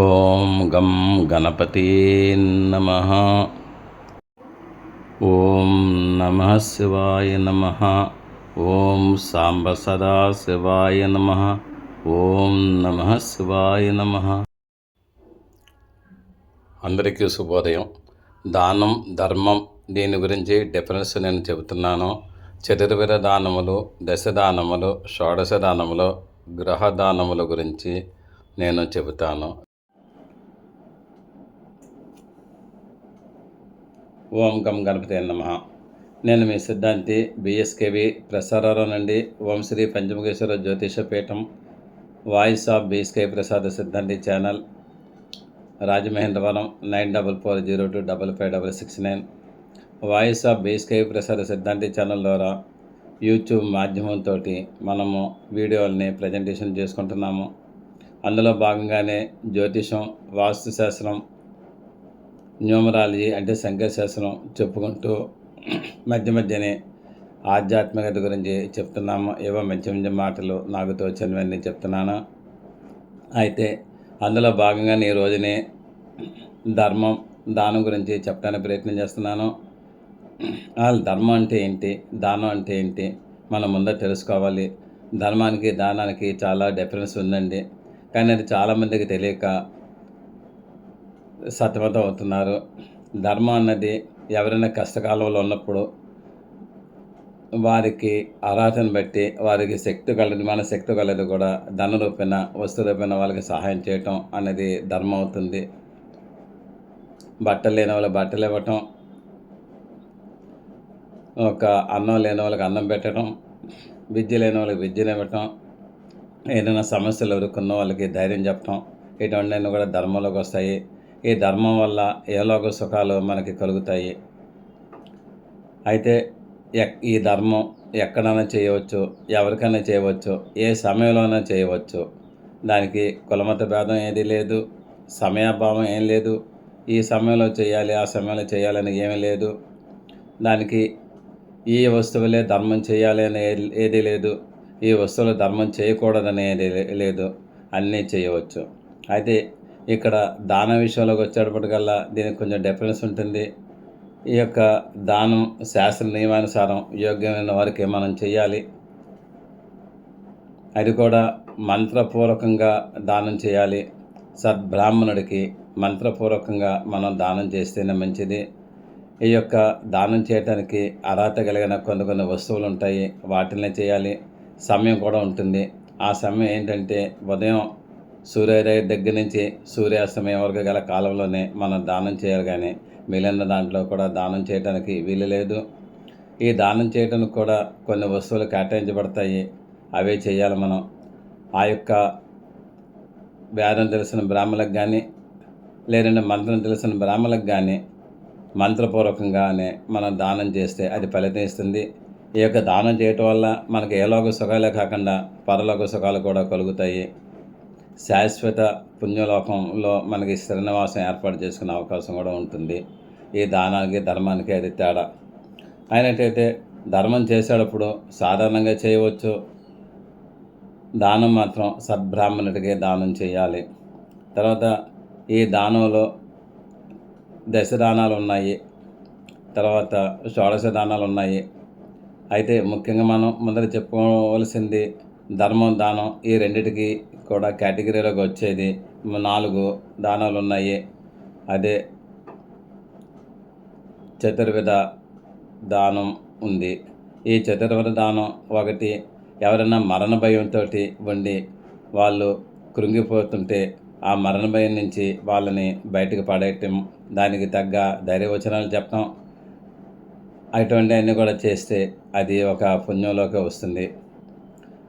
ఓం గం గణపతి నమ. ఓం నమ శివాయ నమ. ఓం సాంబ సదా శివాయ నమ. ఓం నమ శివాయ నమ. అందరికీ శుభోదయం. దానం ధర్మం దీని గురించి డిఫరెన్స్ నేను చెబుతున్నాను. చతుర్విర దానములు దశ దానములు షోడశ దానములు గ్రహ దానముల గురించి నేను చెబుతాను. ఓం గం గణపతి నమ. నేను మీ సిద్ధాంతి బిఎస్కేవి ప్రసారాల నుండి ఓం శ్రీ పంచముఖేశ్వర జ్యోతిష పీఠం voice of BSK Prasada Siddhanti channel Rajamahendravaram nine double four zero two double five double six nine. Voice of BSK Prasada Siddhanti channel ద్వారా యూట్యూబ్ మాధ్యమంతో మనము వీడియోల్ని ప్రజెంటేషన్ చేసుకుంటున్నాము. అందులో భాగంగానే జ్యోతిషం వాస్తుశాస్త్రం న్యూమరాలజీ అంటే సంఖ్యాశాస్త్రం చెప్పుకుంటూ మధ్య మధ్యనే ఆధ్యాత్మికత గురించి చెప్తున్నాము. ఏవో మంచి మంచి మాటలు నాకు తోచినవన్నీ చెప్తున్నాను. అయితే అందులో భాగంగా ఈ రోజునే ధర్మం దానం గురించి చెప్పడానికి ప్రయత్నం చేస్తున్నాను. ఆ ధర్మం అంటే ఏంటి? దానం అంటే ఏంటి? మనం ముందర తెలుసుకోవాలి. ధర్మానికి దానానికి చాలా డిఫరెన్స్ ఉందండి. కానీ అది చాలామందికి తెలియక సతమతం అవుతున్నారు ధర్మం అన్నది ఎవరైనా కష్టకాలంలో ఉన్నప్పుడు వారికి అర్హతను బట్టి వారికి శక్తి కలదు మన శక్తి కలదు కూడా ధన రూపేణ వస్తు రూపేణ వాళ్ళకి సహాయం చేయటం అనేది ధర్మం అవుతుంది. బట్టలు లేని వాళ్ళకి బట్టలు ఇవ్వటం ఒక అన్నం లేని వాళ్ళకి అన్నం పెట్టడం విద్య లేని వాళ్ళకి విద్యను ఇవ్వటం ఏదైనా సమస్యలు ఎదుర్కొన్న వాళ్ళకి ధైర్యం చెప్పటం ఇటువంటివన్నీ కూడా ధర్మంలోకి వస్తాయి. ఈ ధర్మం వల్ల ఏలోక సుఖాలు మనకి కలుగుతాయి? అయితే ఎక్ ఈ ధర్మం ఎక్కడైనా చేయవచ్చు ఎవరికైనా చేయవచ్చు ఏ సమయంలోనైనా చేయవచ్చు. దానికి కులమత భేదం ఏది లేదు సమయాభావం ఏం లేదు. ఈ సమయంలో చేయాలి ఆ సమయంలో చేయాలని ఏమీ లేదు. దానికి ఈ వస్తువులే ధర్మం చేయాలి అని ఏది లేదు. ఈ వస్తువులు ధర్మం చేయకూడదనేది లేదు. అన్నీ చేయవచ్చు. అయితే ఇక్కడ దాన విషయంలోకి వచ్చేటప్పటికల్లా దీనికి కొంచెం డిఫరెన్స్ ఉంటుంది. ఈ యొక్క దానం శాస్త్ర నియమానుసారం యోగ్యమైన వారికి మనం చేయాలి? అది కూడా మంత్రపూర్వకంగా దానం చేయాలి. సద్బ్రాహ్మణుడికి మంత్రపూర్వకంగా మనం దానం చేస్తేనే మంచిది. ఈ యొక్క దానం చేయడానికి అర్హత కలిగిన కొన్ని కొన్ని వస్తువులు ఉంటాయి. వాటినే చేయాలి. సమయం కూడా ఉంటుంది. ఆ సమయం ఏంటంటే ఉదయం సూర్యోదయం దగ్గర నుంచి సూర్యాస్తమయం వరకు గల కాలంలోనే మనం దానం చేయాలి కానీ మిగిలిన దాంట్లో కూడా దానం చేయడానికి వీలు లేదు. ఈ దానం చేయడానికి కూడా కొన్ని వస్తువులు కేటాయించబడతాయి. అవే చేయాలి మనం. ఆ యొక్క వేదం తెలిసిన బ్రాహ్మణులకు కానీ లేదంటే మంత్రం తెలిసిన బ్రాహ్మణులకు కానీ మంత్రపూర్వకంగానే మనం దానం చేస్తే అది ఫలితం ఇస్తుంది. ఈ యొక్క దానం చేయటం వల్ల మనకి ఏలోక సుఖాలే కాకుండా పరలోక సుఖాలు కూడా కలుగుతాయి. శాశ్వత పుణ్యలోకంలో మనకి శ్రీనివాసం ఏర్పాటు చేసుకునే అవకాశం కూడా ఉంటుంది. ఈ దానానికి ధర్మానికి అది తేడా. అయినట్టయితే ధర్మం చేసేటప్పుడు సాధారణంగా చేయవచ్చు. దానం మాత్రం సద్బ్రాహ్మణుడికి దానం చేయాలి. తర్వాత ఈ దానంలో దశ దానాలు ఉన్నాయి. తర్వాత షోడశ దానాలు ఉన్నాయి. అయితే ముఖ్యంగా మనం ముందర చెప్పుకోవలసింది ధర్మం దానం ఈ రెండిటికి కూడా కేటగిరీలోకి వచ్చేది నాలుగు దానాలు ఉన్నాయి. అదే చతుర్విధ దానం ఉంది. ఈ చతుర్విధ దానం ఒకటి ఎవరైనా మరణ భయంతో ఉండి వాళ్ళు కృంగిపోతుంటే ఆ మరణ భయం నుంచి వాళ్ళని బయటకు పడేయటం దానికి తగ్గ ధైర్యవచనాలు చెప్పడం అటువంటివన్నీ కూడా చేస్తే అది ఒక పుణ్యంలోకి వస్తుంది.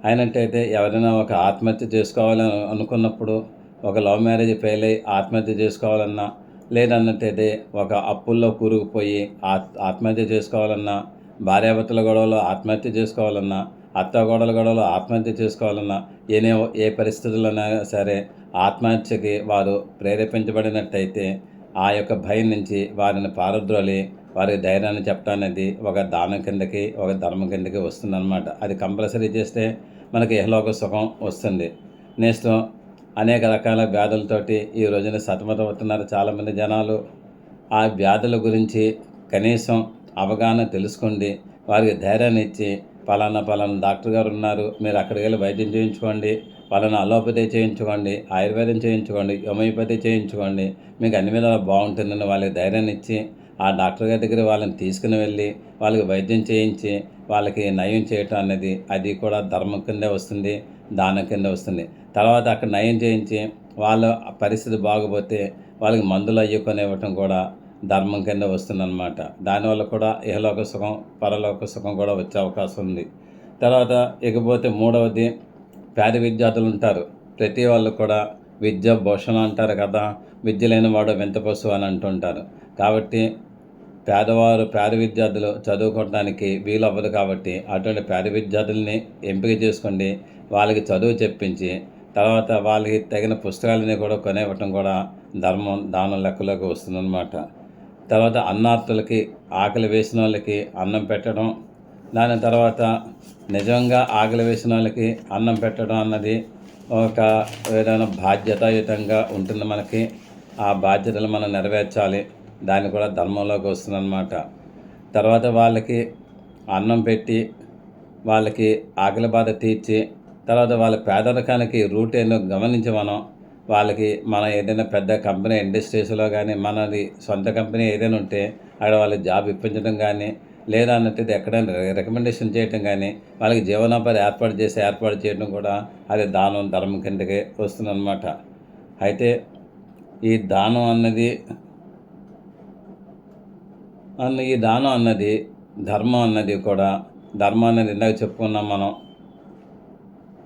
అయినట్టయితే ఎవరైనా ఒక ఆత్మహత్య చేసుకోవాలని అనుకున్నప్పుడు ఒక లవ్ మ్యారేజ్ ఫెయిల్ అయ్యి ఆత్మహత్య చేసుకోవాలన్నా లేదన్నట్టయితే ఒక అప్పుల్లో కూరుకుపోయి ఆత్మహత్య చేసుకోవాలన్నా భార్యాభర్తల గొడవలో ఆత్మహత్య చేసుకోవాలన్నా అత్త గొడవల గొడవలో ఆత్మహత్య చేసుకోవాలన్నా ఏనే ఏ పరిస్థితుల్లోనైనా సరే ఆత్మహత్యకి వారు ప్రేరేపించబడినట్టయితే ఆ యొక్క భయం నుంచి వారిని పారద్రోలి వారికి ధైర్యాన్ని చెప్పడం అనేది ఒక దానం కిందకి ఒక ధర్మం కిందకి వస్తుందన్నమాట. అది కంపల్సరీ చేస్తే మనకి ఇహలోక సుఖం వస్తుంది. నెక్స్ట్ అనేక రకాల వ్యాధులతోటి ఈ రోజున సతమతమవుతున్నారు చాలామంది జనాలు. ఆ వ్యాధుల గురించి కనీసం అవగాహన తెలుసుకోండి. వారికి ధైర్యాన్ని ఇచ్చి పలానా పలానా డాక్టర్ గారు ఉన్నారు. మీరు అక్కడికి వెళ్ళి వైద్యం చేయించుకోండి. పలానా అలోపతి చేయించుకోండి. ఆయుర్వేదం చేయించుకోండి. హోమియోపతి చేయించుకోండి. మీకు అన్ని విధాలు బాగుంటుందని వాళ్ళకి ధైర్యాన్ని ఇచ్చి ఆ డాక్టర్ గారి దగ్గర వాళ్ళని తీసుకుని వెళ్ళి వాళ్ళకి వైద్యం చేయించి వాళ్ళకి నయం చేయటం అనేది అది కూడా ధర్మం కిందే వస్తుంది దానం కింద వస్తుంది. తర్వాత అక్కడ నయం చేయించి వాళ్ళ పరిస్థితి బాగపోతే వాళ్ళకి మందులు అయ్యుకొని ఇవ్వటం కూడా ధర్మం కింద వస్తుందన్నమాట. దానివల్ల కూడా ఇహలోక సుఖం పరలోక సుఖం కూడా వచ్చే అవకాశం ఉంది. తర్వాత ఇకపోతే మూడవది పేద విద్యార్థులు ఉంటారు. ప్రతి వాళ్ళు కూడా విద్య భూషణ అంటారు కదా విద్య లేనివాడు వింత పశువు అని అంటుంటారు. కాబట్టి పేదవారు పేద విద్యార్థులు చదువుకోవడానికి వీలు అవ్వదు కాబట్టి అటువంటి పేద విద్యార్థుల్ని ఎంపిక చేసుకోండి వాళ్ళకి చదువు చెప్పించి తర్వాత వాళ్ళకి తగిన పుస్తకాలని కూడా కొనివ్వటం కూడా ధర్మం దానం లెక్కలోకి వస్తుందన్నమాట. తర్వాత అన్నార్థులకి ఆకలి వేసిన వాళ్ళకి అన్నం పెట్టడం దాని తర్వాత నిజంగా ఆకలి వేసిన వాళ్ళకి అన్నం పెట్టడం అన్నది ఒక ఏదైనా బాధ్యతాయుతంగా ఉంటుంది మనకి. ఆ బాధ్యతలు మనం నెరవేర్చాలి. దాన్ని కూడా ధర్మంలోకి వస్తుందన్నమాట. తర్వాత వాళ్ళకి అన్నం పెట్టి వాళ్ళకి ఆకలి బాధ తీర్చి తర్వాత వాళ్ళ పేదరికానికి రూట్ ఏందో గమనించి మనం వాళ్ళకి మన ఏదైనా పెద్ద కంపెనీ ఇండస్ట్రీస్లో కానీ మనది సొంత కంపెనీ ఏదైనా ఉంటే అక్కడ వాళ్ళకి జాబ్ ఇప్పించడం కానీ లేదా అన్నట్టు ఎక్కడైనా రికమెండేషన్ చేయటం కానీ వాళ్ళకి జీవనోపాధి ఏర్పాటు చేసి ఏర్పాటు చేయడం కూడా అది దానం ధర్మం కిందకి వస్తుందన్నమాట. అయితే ఈ దానం అన్నది అన్న ఈ దానం అన్నది ధర్మం అన్నది కూడా ధర్మం అన్నది ఇందాక చెప్పుకున్నాం మనం.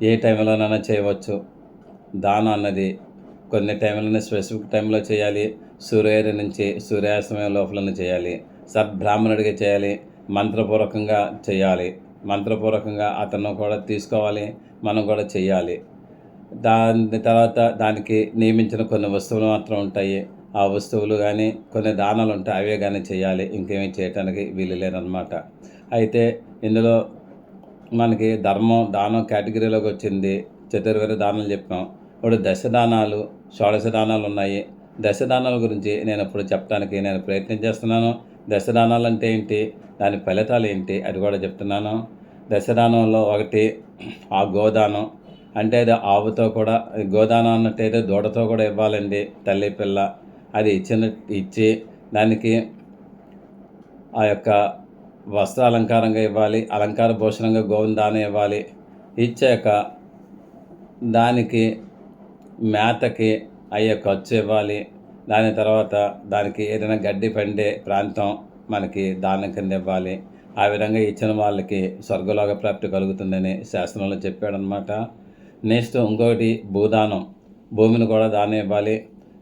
ఏ టైంలోనైనా చేయవచ్చు. దానం అన్నది కొన్ని టైంలోనే స్పెసిఫిక్ టైంలో చేయాలి. సూర్యోదయం నుంచి సూర్యాస్తమయం లోపలనే చేయాలి. సద్బ్రాహ్మణుడిగా చేయాలి. మంత్రపూర్వకంగా చేయాలి. మంత్రపూర్వకంగా అతను కూడా తీసుకోవాలి. మనం కూడా చేయాలి. దాని తర్వాత దానికి నియమించిన కొన్ని వస్తువులు మాత్రం ఉంటాయి. ఆ వస్తువులు కానీ కొన్ని దానాలు ఉంటాయి అవే కానీ చేయాలి. ఇంకేమీ చేయటానికి వీలు లేదనమాట అయితే ఇందులో మనకి ధర్మం దానం కేటగిరీలోకి వచ్చింది. చతుర్వేద దానాలు చెప్పాం. ఇప్పుడు దశ దానాలు షోడశ దానాలు ఉన్నాయి. దశ దానాల గురించి నేను ఇప్పుడు చెప్పడానికి నేను ప్రయత్నం చేస్తున్నాను. దశ దానాలు అంటే ఏంటి? దాని ఫలితాలు ఏంటి? అది కూడా చెప్తున్నాను. దశదానంలో ఒకటి ఆ గోదానం. అంటే అది ఆవుతో కూడా గోదానం అన్నట్టయితే దూడతో కూడా ఇవ్వాలండి. తల్లి పిల్ల. అది ఇచ్చిన ఇచ్చి దానికి ఆ యొక్క వస్త్ర అలంకారంగా ఇవ్వాలి అలంకార భూషణంగా గోవింద దానం ఇవ్వాలి. ఇచ్చాక దానికి మేతకి అయ్యే ఖర్చు ఇవ్వాలి. దాని తర్వాత దానికి ఏదైనా గడ్డి పండే ప్రాంతం మనకి దానం కింద ఇవ్వాలి. ఆ విధంగా ఇచ్చిన వాళ్ళకి స్వర్గలోక ప్రాప్తి కలుగుతుందని శాస్త్రంలో చెప్పాడనమాట నెక్స్ట్ ఇంకొకటి భూదానం. భూమిని కూడా దానం ఇవ్వాలి.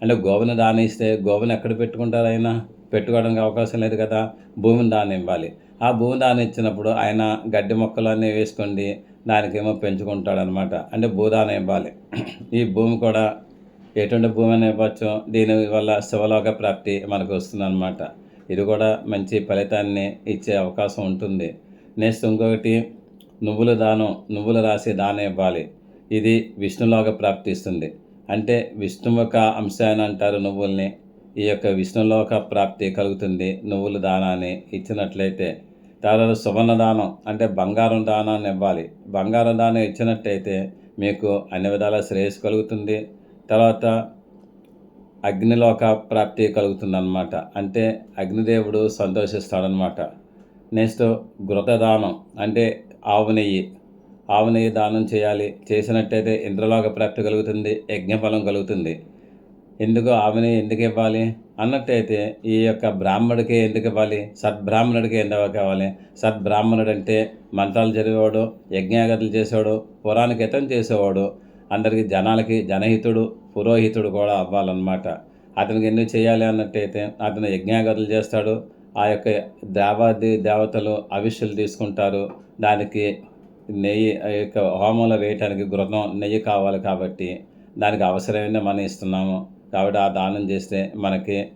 అంటే గోవును దానిస్తే ఇస్తే ఎక్కడ పెట్టుకుంటారు ఆయన? పెట్టుకోవడానికి అవకాశం లేదు కదా. భూమిని దాని ఇవ్వాలి ఆ భూమి దాని ఇచ్చినప్పుడు ఆయన గడ్డి మొక్కలు అన్నీ వేసుకోండి దానికేమో పెంచుకుంటాడనమాట. అంటే భూదానం ఇవ్వాలి. ఈ భూమి కూడా ఎటువంటి భూమి అని ఇవ్వచ్చు. దీని వల్ల శివలోక ప్రాప్తి మనకు వస్తుందన్నమాట ఇది కూడా మంచి ఫలితాన్ని ఇచ్చే అవకాశం ఉంటుంది. నెక్స్ట్ ఇంకొకటి నువ్వుల దానం నువ్వులు రాసి దానం ఇవ్వాలి. ఇది విష్ణులోక ప్రాప్తి ఇస్తుంది అంటే విష్ణు యొక్క అంశాన్ని అంటారు నువ్వుల్ని. ఈ యొక్క విష్ణులోక ప్రాప్తి కలుగుతుంది. నువ్వుల దానాన్ని ఇచ్చినట్లయితే తర్వాత సువర్ణ దానం అంటే బంగారం దానాన్ని ఇవ్వాలి. బంగారం దానం ఇచ్చినట్టయితే మీకు అన్ని విధాల శ్రేయస్సు కలుగుతుంది. తర్వాత అగ్నిలోక ప్రాప్తి కలుగుతుందన్నమాట. అంటే అగ్నిదేవుడు సంతోషిస్తాడనమాట నెక్స్ట్ ఘృతదానం అంటే ఆవు నెయ్యి. ఆవు నెయ్యి దానం చేయాలి. చేసినట్టయితే ఇంద్రలోక ప్రాప్తి కలుగుతుంది యజ్ఞఫలం కలుగుతుంది. ఎందుకు ఆమెని ఎందుకు ఇవ్వాలి? అన్నట్టయితే ఈ యొక్క బ్రాహ్మడికి ఎందుకు ఇవ్వాలి? సద్బ్రాహ్మణుడికి ఎందుకు కావాలి? సద్బ్రాహ్మణుడు అంటే మంత్రాలు చదివేవాడు యజ్ఞాగతులు చేసేవాడు పురాణకితం చేసేవాడు. అందరికీ జనాలకి జనహితుడు పురోహితుడు కూడా అవ్వాలన్నమాట. అతనికి ఎందుకు చేయాలి అన్నట్టయితే అతను యజ్ఞాగతులు చేస్తాడు. ఆ యొక్క దేవాది దేవతలు అవిష్యులు తీసుకుంటారు. దానికి నెయ్యి ఆ యొక్క హోమంలో వేయటానికి గృహం నెయ్యి కావాలి కాబట్టి దానికి అవసరమైన మనం ఇస్తున్నాము. కాబట్టి ఆ దానం చేస్తే మనకి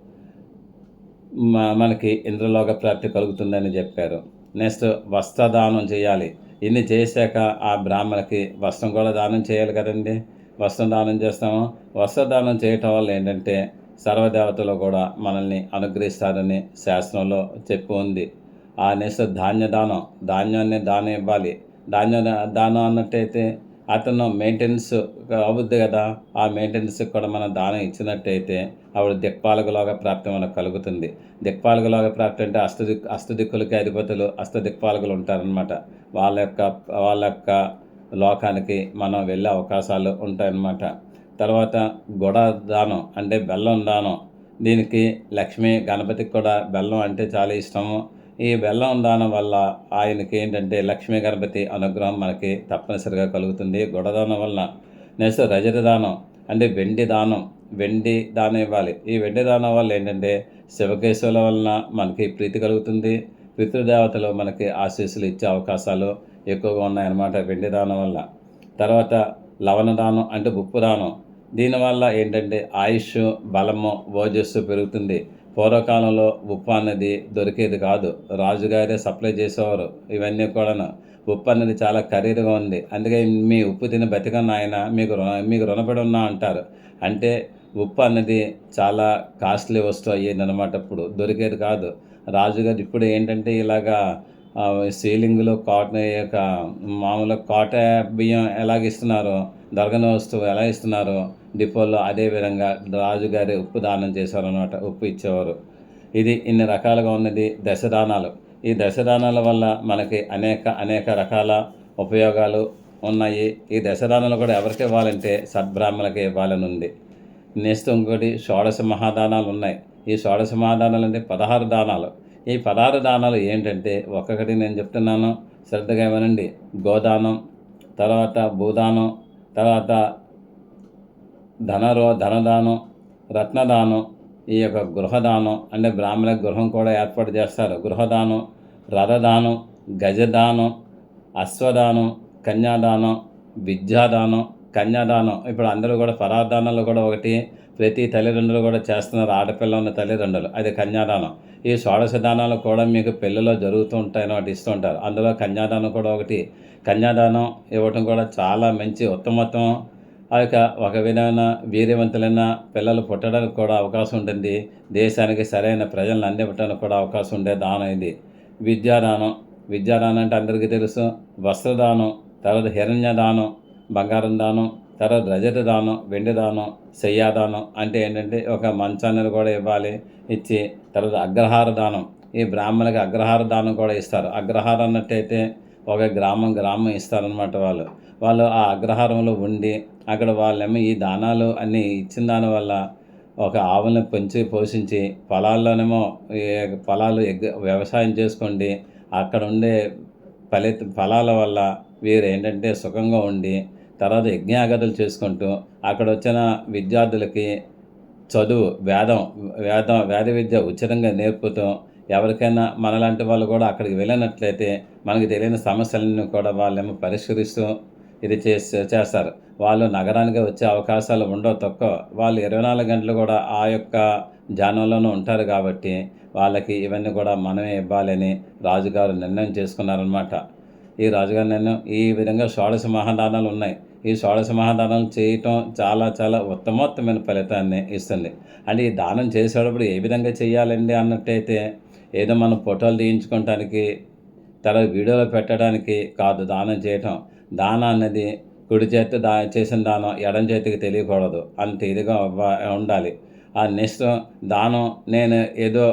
మనకి ఇంద్రలోక ప్రాప్తి కలుగుతుందని చెప్పారు. నెక్స్ట్ వస్త్రదానం చేయాలి. ఇన్ని చేశాక ఆ బ్రాహ్మణకి వస్త్రం కూడా దానం చేయాలి కదండి. వస్త్రదానం చేస్తాము. వస్త్రదానం చేయటం వల్ల ఏంటంటే సర్వదేవతలు కూడా మనల్ని అనుగ్రహిస్తారని శాస్త్రంలో చెప్పి ఉంది. ఆ నెక్స్ట్ ధాన్యదానం ధాన్యాన్ని దానం ఇవ్వాలి. దాని దానం అన్నట్టయితే అతను మెయింటెనెన్స్ అవుద్ది కదా. ఆ మెయింటెనెన్స్కి కూడా మనం దానం ఇచ్చినట్టయితే ఆవిడ దిక్పాలకులాగా ప్రాప్తి మనకు కలుగుతుంది. దిక్పాలకులాగా ప్రాప్తి అంటే అష్టదిక్ అస్తదిక్కులకి అధిపతులు అష్టదిక్పాలకులు ఉంటారనమాట వాళ్ళ యొక్క వాళ్ళ యొక్క లోకానికి మనం వెళ్ళే అవకాశాలు ఉంటాయన్నమాట. తర్వాత గుడ దానం అంటే బెల్లం దానం. దీనికి లక్ష్మి గణపతికి కూడా బెల్లం అంటే చాలా ఇష్టము. ఈ బెల్లం దానం వల్ల ఆయనకి ఏంటంటే లక్ష్మీ గణపతి అనుగ్రహం మనకి తప్పనిసరిగా కలుగుతుంది. గుడదానం వల్ల నెక్స్ట్ రజత దానం అంటే వెండి దానం వెండి దానం ఇవ్వాలి. ఈ వెండి దానం వల్ల ఏంటంటే శివకేశవుల వలన మనకి ప్రీతి కలుగుతుంది. పితృదేవతలు మనకి ఆశీస్సులు ఇచ్చే అవకాశాలు ఎక్కువగా ఉన్నాయన్నమాట వెండి దానం వల్ల. తర్వాత లవణ దానం అంటే ఉప్పు దానం. దీనివల్ల ఏంటంటే ఆయుష్ బలము ఓజస్సు పెరుగుతుంది. పూర్వకాలంలో ఉప్పు అన్నది దొరికేది కాదు. రాజుగారే సప్లై చేసేవారు. ఇవన్నీ కూడాను. ఉప్పు అన్నది చాలా ఖరీదుగా ఉంది. అందుకే మీ ఉప్పు తిని బతికన్న ఆయన మీకు రుణ మీకు రుణపడి ఉన్నా అంటారు. అంటే ఉప్పు అన్నది చాలా కాస్ట్లీ వస్తువు అయ్యేది అనమాట ఇప్పుడు. దొరికేది కాదు. రాజుగారు ఇప్పుడు ఏంటంటే ఇలాగా సీలింగ్లో కాటన్ యొక్క మామూలుగా కాట బియ్యం ఎలాగ ఇస్తున్నారో దొరకని వస్తువు ఎలా ఇస్తున్నారో డిపోలో అదే విధంగా రాజుగారి ఉప్పు దానం చేశారనమాట ఉప్పు ఇచ్చేవారు. ఇది ఇన్ని రకాలుగా ఉన్నది దశదానాలు. ఈ దశదానాల వల్ల మనకి అనేక అనేక రకాల ఉపయోగాలు ఉన్నాయి. ఈ దశదానాలు కూడా ఎవరికి ఇవ్వాలంటే సద్బ్రాహ్మణులకి ఇవ్వాలని ఉంది నెక్స్ట్ ఇంకోటి షోడశ మహాదానాలు ఉన్నాయి. ఈ షోడశ మహాదానాలు అంటే పదహారు దానాలు. ఈ పదహారు దానాలు ఏంటంటే ఒక్కొక్కటి నేను చెప్తున్నాను శ్రద్ధగా ఇవ్వనండి గోదానం తర్వాత భూదానం తర్వాత ధనరో ధనదానం రత్నదానం ఈ యొక్క గృహదానం అంటే బ్రాహ్మణ గృహం కూడా ఏర్పాటు చేస్తారు. గృహదానం రథదానం గజదానం అశ్వదానం కన్యాదానం విద్యాదానం కన్యాదానం. ఇప్పుడు అందరూ కూడా పరాదానాలు కూడా ఒకటి ప్రతి తల్లిదండ్రులు కూడా చేస్తున్నారు. ఆడపిల్ల ఉన్న తల్లిదండ్రులు. అది కన్యాదానం. ఈ షోడశ దానాలు కూడా మీకు పెళ్ళిలో జరుగుతూ ఉంటాయని వాటి ఇస్తూ ఉంటారు. అందులో కన్యాదానం కూడా ఒకటి. కన్యాదానం ఇవ్వటం కూడా చాలా మంచి ఉత్తమోత్తమం. ఆ యొక్క ఒక విధమైన వీర్యవంతులైన పిల్లలు పుట్టడానికి కూడా అవకాశం ఉంటుంది. దేశానికి సరైన ప్రజలను అందివ్వడానికి కూడా అవకాశం ఉండే దానం ఇది. విద్యాదానం. విద్యాదానం అంటే అందరికీ తెలుసు. వస్త్రదానం తర్వాత హిరణ్య దానం బంగారం దానం తర్వాత రజత దానం వెండి దానం శయ్యాదానం అంటే ఏంటంటే ఒక మంచాన్ని కూడా ఇవ్వాలి ఇచ్చి తర్వాత అగ్రహార దానం. ఈ బ్రాహ్మణులకి అగ్రహార దానం కూడా ఇస్తారు. అగ్రహారం అన్నట్టయితే ఒక గ్రామం గ్రామం ఇస్తారనమాట వాళ్ళు. వాళ్ళు ఆ అగ్రహారంలో ఉండి అక్కడ వాళ్ళేమో ఈ దానాలు అన్నీ ఇచ్చిన దానివల్ల ఒక ఆవులను పెంచి పోషించి పొలాల్లోనేమో ఈ పొలాలు ఎగ్ వ్యవసాయం చేసుకోండి. అక్కడ ఉండే ఫలిత ఫలాల వల్ల వీరు ఏంటంటే సుఖంగా ఉండి తర్వాత యజ్ఞాగతులు చేసుకుంటూ అక్కడ వచ్చిన విద్యార్థులకి చదువు వేదం వేదం వేద విద్య ఉచితంగా నేర్పుతూ ఎవరికైనా మనలాంటి వాళ్ళు కూడా అక్కడికి వెళ్ళినట్లయితే మనకి తెలియని సమస్యలను కూడా వాళ్ళేమో పరిష్కరిస్తూ ఇది చేసి చేస్తారు. వాళ్ళు నగరానికి వచ్చే అవకాశాలు ఉండవు తక్కువ. వాళ్ళు ఇరవై నాలుగు గంటలు కూడా ఆ యొక్క ధ్యానంలోనూ ఉంటారు కాబట్టి వాళ్ళకి ఇవన్నీ కూడా మనమే ఇవ్వాలని రాజుగారు నిర్ణయం చేసుకున్నారనమాట ఈ రాజుగారు నిర్ణయం ఈ విధంగా షోడశ మహాదానాలు ఉన్నాయి. ఈ షోడశ మహాదానం చేయటం చాలా చాలా ఉత్తమోత్తమైన ఫలితాన్ని ఇస్తుంది. అంటే ఈ దానం చేసేటప్పుడు ఏ విధంగా చేయాలండి అన్నట్టయితే ఏదో మనం ఫోటోలు తీయించుకోవటానికి తర్వాత వీడియోలో పెట్టడానికి కాదు దానం చేయటం. దానం అన్నది కుడి చేతి దా చేసిన దానం ఎడం చేతికి తెలియకూడదు. అంత ఇదిగా ఉండాలి. ఆ నెక్స్ట్ దానం నేను ఏదో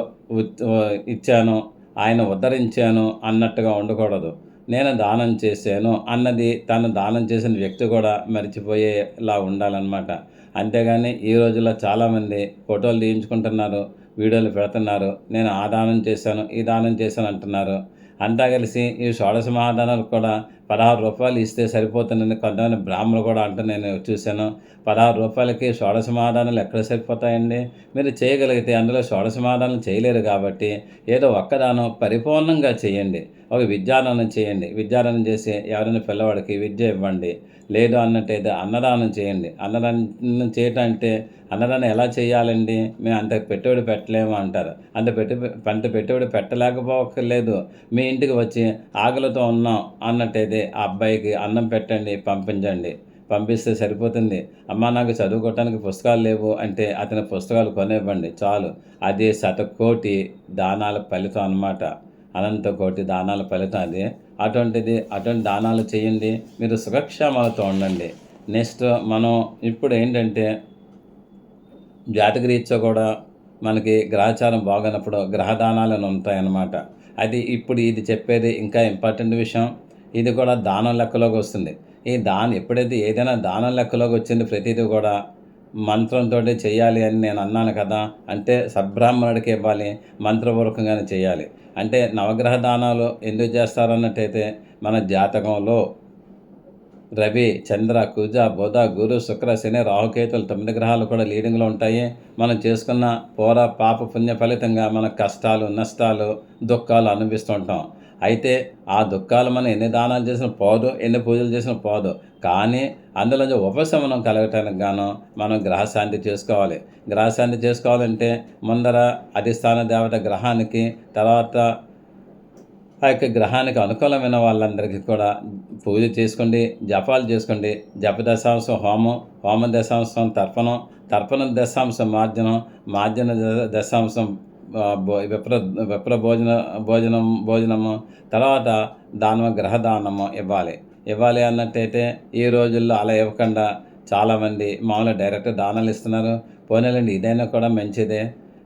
ఇచ్చాను ఆయన ఉద్ధరించాను అన్నట్టుగా ఉండకూడదు. నేను దానం చేశాను అన్నది తను దానం చేసిన వ్యక్తి కూడా మర్చిపోయేలా ఉండాలన్నమాట. అంతేగాని ఈ రోజుల్లో చాలామంది ఫోటోలు తీయించుకుంటున్నారు వీడియోలు పెడుతున్నారు నేను ఆ దానం చేశాను ఈ దానం చేశాను అంటున్నారు. అంతా కలిసి ఈ షోడశ మహాదానాలు కూడా పదహారు రూపాయలు ఇస్తే సరిపోతుందని కొంతమంది బ్రాహ్మణులు కూడా అంటూ నేను చూశాను. పదహారు రూపాయలకి షోడ సమాధానాలు ఎక్కడ సరిపోతాయండి? మీరు చేయగలిగితే అందులో షోడ మహాదానాలు చేయలేరు కాబట్టి ఏదో ఒక్కదానం పరిపూర్ణంగా చేయండి. ఒక విద్యాదానం చేయండి. విద్యాదానం చేసి ఎవరైనా పిల్లవాడికి విద్య ఇవ్వండి. లేదు అన్నట్టయితే అన్నదానం చేయండి. అన్నదానం చేయటం అంటే అన్నదానం ఎలా చేయాలండి? మేము అంత పెట్టుబడి పెట్టలేము అంటారు. అంత పెట్టు అంత పెట్టుబడి పెట్టలేకపోలేదు మీ ఇంటికి వచ్చి ఆకలితో ఉన్నాం అన్నట్టయితే ఆ అబ్బాయికి అన్నం పెట్టండి పంపించండి. పంపిస్తే సరిపోతుంది. అమ్మ నాకు చదువుకోవటానికి పుస్తకాలు లేవు అంటే అతని పుస్తకాలు కొనివ్వండి చాలు. అది శతకోటి దానాల ఫలితం అన్నమాట. అనంత కోటి దానాల ఫలితం అది. అటువంటిది అటువంటి దానాలు చేయండి. మీరు సుఖక్షేమాలతో ఉండండి. నెక్స్ట్ మనం ఇప్పుడు ఏంటంటే జాతకరీత్యా కూడా మనకి గ్రహచారం బాగున్నప్పుడు గ్రహదానాలను ఉంటాయన్నమాట. అది ఇప్పుడు ఇది చెప్పేది ఇంకా ఇంపార్టెంట్ విషయం. ఇది కూడా దానం లెక్కలోకి వస్తుంది. ఈ దానం ఎప్పుడైతే ఏదైనా దానం లెక్కలోకి వచ్చింది ప్రతిదీ కూడా మంత్రంతో చేయాలి అని నేను అన్నాను కదా. అంటే సబ్రాహ్మణుడికి ఇవ్వాలి మంత్రపూర్వకంగానే చేయాలి. అంటే నవగ్రహ దానాలు ఎందుకు చేస్తారన్నట్టయితే మన జాతకంలో రవి చంద్ర కుజ బుధ గురు శుక్ర శని రాహుకేతులు తొమ్మిది గ్రహాలు కూడా లీడింగ్లో ఉంటాయి. మనం చేసుకున్న పోరా పాప పుణ్య ఫలితంగా మన కష్టాలు నష్టాలు దుఃఖాలు అనుభవిస్తూ అయితే ఆ దుఃఖాలు మనం ఎన్ని దానాలు చేసిన పోదు ఎన్ని పూజలు చేసిన పోదు. కానీ అందులో ఉపశమనం కలగటానికి గాను మనం గ్రహశాంతి చేసుకోవాలి. గ్రహశాంతి చేసుకోవాలంటే ముందర అధిష్టాన దేవత గ్రహానికి తర్వాత ఆ యొక్క గ్రహానికి అనుకూలమైన వాళ్ళందరికీ కూడా పూజ చేసుకోండి జపాలు చేసుకోండి. జప దశాంశం హోమం హోమ దశాంశం తర్పణం తర్పణ దశాంశం మార్జనం మార్జన దశాంశం విప్ర విప్ర భోజన భోజనం భోజనము తర్వాత దానము గ్రహదానము ఇవ్వాలి. ఇవ్వాలి అన్నట్టయితే ఈ రోజుల్లో అలా ఇవ్వకుండా చాలామంది మామూలుగా డైరెక్ట్ దానాలు ఇస్తున్నారు. పోనీలండి ఇదైనా కూడా మంచిదే.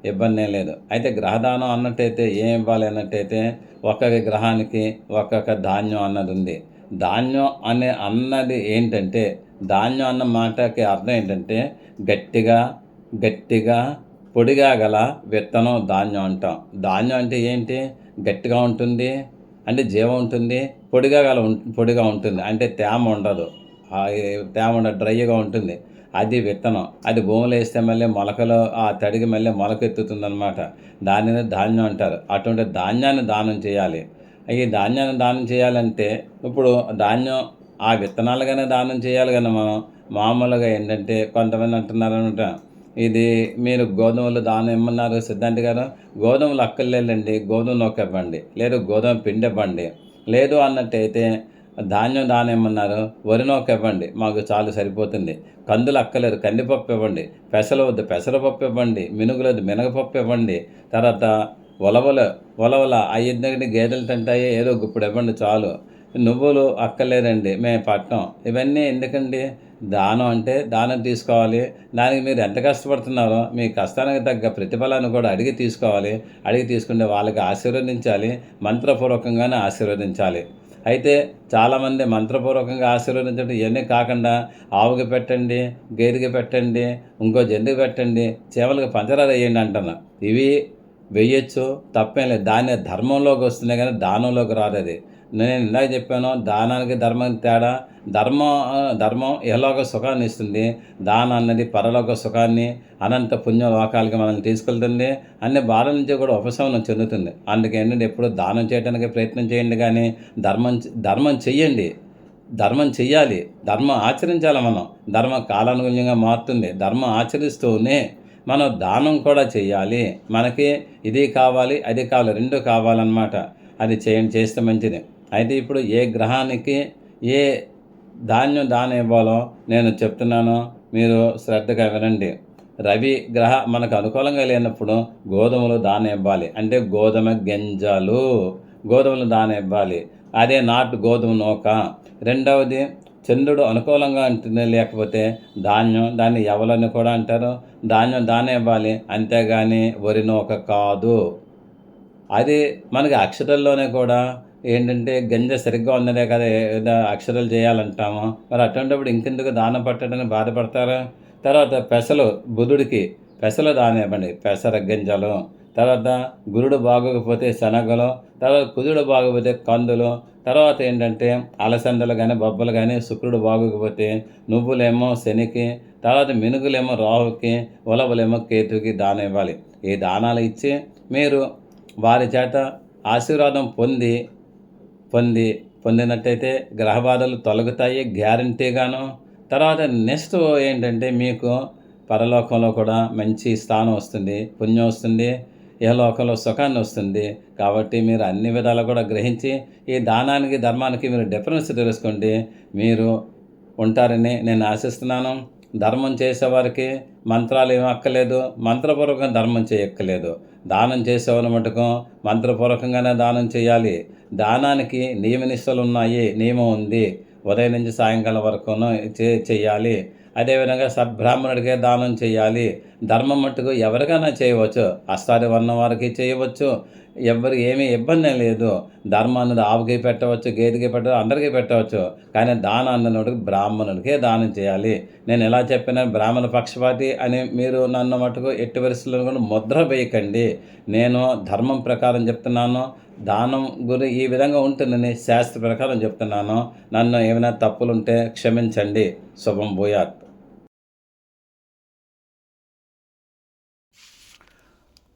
ఇబ్బంది లేదు. అయితే గ్రహదానం అన్నట్టయితే ఏం ఇవ్వాలి అన్నట్టయితే ఒక్కొక్క గ్రహానికి ఒక్కొక్క ధాన్యం అన్నది ఉంది. ధాన్యం అనే అన్నది ఏంటంటే ధాన్యం అన్న మాటకి అర్థం ఏంటంటే గట్టిగా గట్టిగా పొడిగా గల విత్తనం ధాన్యం అంటాం. ధాన్యం అంటే ఏంటి? గట్టిగా ఉంటుంది అంటే జీవం ఉంటుంది పొడిగా గల పొడిగా ఉంటుంది అంటే తేమ ఉండదు. తేమ ఉండదు డ్రైగా ఉంటుంది. అది విత్తనం. అది భూమిలో వేస్తే మళ్ళీ మొలకలు ఆ తడిగి మళ్ళీ మొలకెత్తుతుంది అనమాట దానిని ధాన్యం అంటారు. అటువంటి ధాన్యాన్ని దానం చేయాలి. ఈ ధాన్యాన్ని దానం చేయాలంటే ఇప్పుడు ధాన్యం ఆ విత్తనాలుగానే దానం చేయాలి కానీ మనం. మామూలుగా ఏంటంటే కొంతమంది అంటున్నారు అనమాట ఇది మీరు గోధుమలు దానం ఇమ్మన్నారు సిద్ధాంతి గారు. గోధుమలు అక్కర్లేదండి గోధుమ నూక ఇవ్వండి లేదు గోధుమ పిండి ఇవ్వండి లేదు అన్నట్టయితే ధాన్యం దానం ఇమ్మన్నారు వరి నూక ఇవ్వండి మాకు చాలు సరిపోతుంది. కందులు అక్కలేదు కందిపప్పు ఇవ్వండి. పెసలు వద్దు పెసరపప్పు ఇవ్వండి మినుగులొద్దు మినగపప్పు ఇవ్వండి. తర్వాత ఉలవలు ఉలవల ఐదు గేదెలు తింటాయి ఏదో ఇప్పుడు ఇవ్వండి చాలు. నువ్వులు అక్కర్లేదండి మేము పట్టం. ఇవన్నీ ఎందుకండి? దానం అంటే దానం తీసుకోవాలి. దానికి మీరు ఎంత కష్టపడుతున్నారో మీ కష్టానికి తగ్గ ప్రతిఫలాన్ని కూడా అడిగి తీసుకోవాలి. అడిగి తీసుకుంటే వాళ్ళకి ఆశీర్వదించాలి. మంత్రపూర్వకంగానే ఆశీర్వదించాలి. అయితే చాలామంది మంత్రపూర్వకంగా ఆశీర్వదించడం ఇవన్నీ కాకుండా ఆవుకి పెట్టండి గేదెకి పెట్టండి ఇంకో జంతుకు పెట్టండి చేపలకి పంచదార వేయండి అంటున్నా ఇవి వేయచ్చు తప్పేం లేదు. దాని ధర్మంలోకి వస్తుంది కానీ దానంలోకి రాదు అది. నేను ఇందాక చెప్పాను దానానికి ధర్మం తేడా. ధర్మం ధర్మం ఇహలోక సుఖాన్ని ఇస్తుంది. దానం అన్నది పరలోక సుఖాన్ని అనంత పుణ్య లోకాలకి మనల్ని తీసుకెళ్తుంది. అన్ని బాధల నుంచి కూడా ఉపశమనం చెందుతుంది. అందుకే ఏంటంటే ఎప్పుడు దానం చేయడానికి ప్రయత్నం చేయండి కానీ ధర్మం ధర్మం చెయ్యండి. ధర్మం చెయ్యాలి. ధర్మం ఆచరించాలి మనం. ధర్మం కాలానుగుణ్యంగా మారుతుంది. ధర్మం ఆచరిస్తూనే మనం దానం కూడా చేయాలి మనకి ఇది కావాలి అది కావాలి రెండు కావాలన్నమాట. అది చేయండి చేస్తే మంచిది. అయితే ఇప్పుడు ఏ గ్రహానికి ఏ ధాన్యం దానం ఇవ్వాలో నేను చెప్తున్నాను. మీరు శ్రద్ధగా వినండి. రవి గ్రహ మనకు అనుకూలంగా లేనప్పుడు గోధుమలు దానం ఇవ్వాలి. అంటే గోధుమ గింజలు గోధుమలు దానం ఇవ్వాలి. అదే నాటు గోధుమ నూక. రెండవది చంద్రుడు అనుకూలంగా ఉంటుంది లేకపోతే ధాన్యం దాన్ని ఎవలని కూడా అంటారు? ధాన్యం దానం ఇవ్వాలి. అంతేగాని వరి నూక కాదు. అది మనకి అక్షరాల్లోనే కూడా ఏంటంటే గంజ సరిగ్గా ఉన్నదే కదా ఏదో అక్షరాలు చేయాలంటాము? మరి అటువంటిప్పుడు ఇంకెందుకు దానం పట్టడానికి బాధపడతారు? తర్వాత పెసలు బుధుడికి పెసలు దానం ఇవ్వండి పెసర గింజలు. తర్వాత గురుడు బాగోకపోతే శనగలు తర్వాత కుజుడు బాగోకపోతే కందులు. తర్వాత ఏంటంటే అలసందలు కానీ బొబ్బలు కానీ శుక్రుడు బాగోకపోతే నువ్వులేమో శనికి తర్వాత మినుగులేమో రాహుకి ఉలవలేమో కేతుకి దానం ఇవ్వాలి. ఈ దానాలు ఇచ్చి మీరు వారి చేత ఆశీర్వాదం పొంది పొంది పొందినట్టయితే గ్రహ బాధలు తొలగుతాయి గ్యారంటీగాను. తర్వాత నెక్స్ట్ ఏంటంటే మీకు పరలోకంలో కూడా మంచి స్థానం వస్తుంది పుణ్యం వస్తుంది లోకంలో సుఖాన్ని వస్తుంది. కాబట్టి మీరు అన్ని విధాలు కూడా గ్రహించి ఈ దానానికి ధర్మానికి మీరు డిఫరెన్స్ తెలుసుకోండి మీరు ఉంటారని నేను ఆశిస్తున్నాను. ధర్మం చేసేవారికి మంత్రాలు ఏం అక్కలేదు మంత్రపూర్వకంగా ధర్మం చేయక్కలేదు దానం చేసేవారు మటుకు మంత్రపూర్వకంగానే దానం చేయాలి. దానానికి నియమ నిష్టలు ఉన్నాయి నియమం ఉంది. ఉదయం నుంచి సాయంకాలం వరకును చే చేయాలి. అదేవిధంగా సద్బ్రాహ్మణుడికే దానం చేయాలి. ధర్మం మట్టుకు ఎవరికైనా చేయవచ్చు. అస్తారి వర్ణం వారికి చేయవచ్చు. ఎవరు ఏమీ ఇబ్బంది లేదు. ధర్మాన్ని ఆవుకి పెట్టవచ్చు గేదెకి పెట్టవచ్చు అందరికీ పెట్టవచ్చు. కానీ దానం అన్నోడికి బ్రాహ్మణుడికే దానం చేయాలి. నేను ఎలా చెప్పిన బ్రాహ్మణ పక్షపాతి అని మీరు నన్ను మటుకు ఎట్టి పరిస్థితుల్లో కూడా ముద్ర వేయకండి. నేను ధర్మం ప్రకారం చెప్తున్నాను. దానం గురి ఈ విధంగా ఉంటుందని శాస్త్ర ప్రకారం చెప్తున్నాను. నన్ను ఏమైనా తప్పులుంటే క్షమించండి. శుభం భూయాత్.